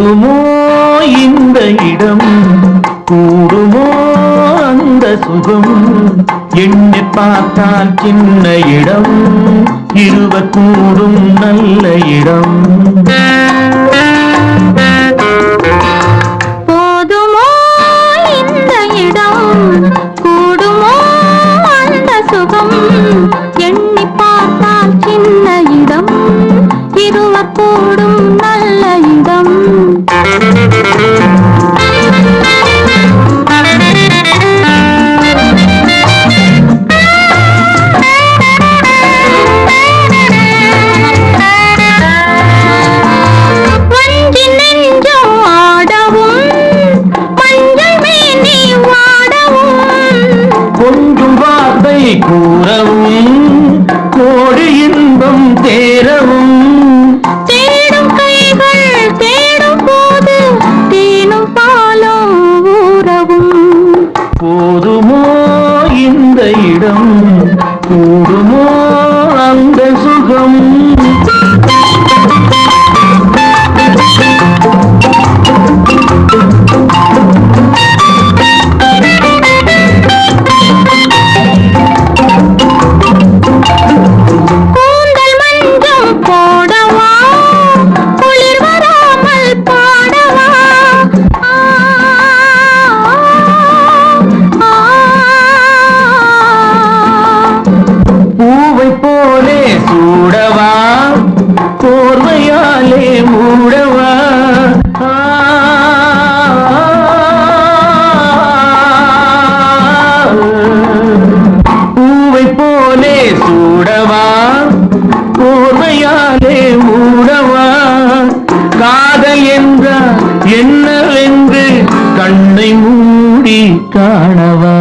போதுமோ இந்த இடம்? கூடுமோ அந்த சுகம்? எண்ணி பார்த்தால் சின்ன இடம். இருவர் கூடும் நல்ல இடம். கூறவும் கோடி இன்பம் தேரவும் தேடும் கைகள் தேடும் போது தேனும் பாலும் ஊறவும். போதுமோ இந்த இடம்? கூடுமோ அந்த சுகம்? என்றால் என்னவென்று கண்ணை மூடி காணவா?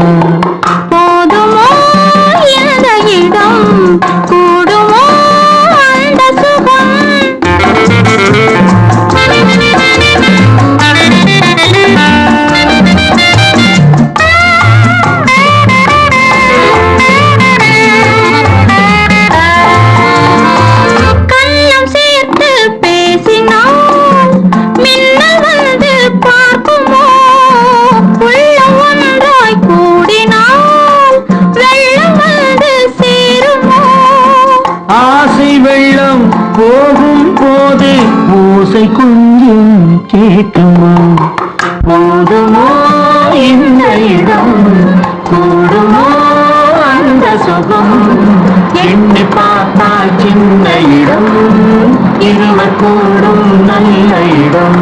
ஓசை கொஞ்சம் கேட்குமா போதுமோ இந்த இடம் கூடுமோ அந்த சுகம் எண்ணி பார்த்தால் சின்ன இடம் இருவர் கூடும் நல்ல இடம்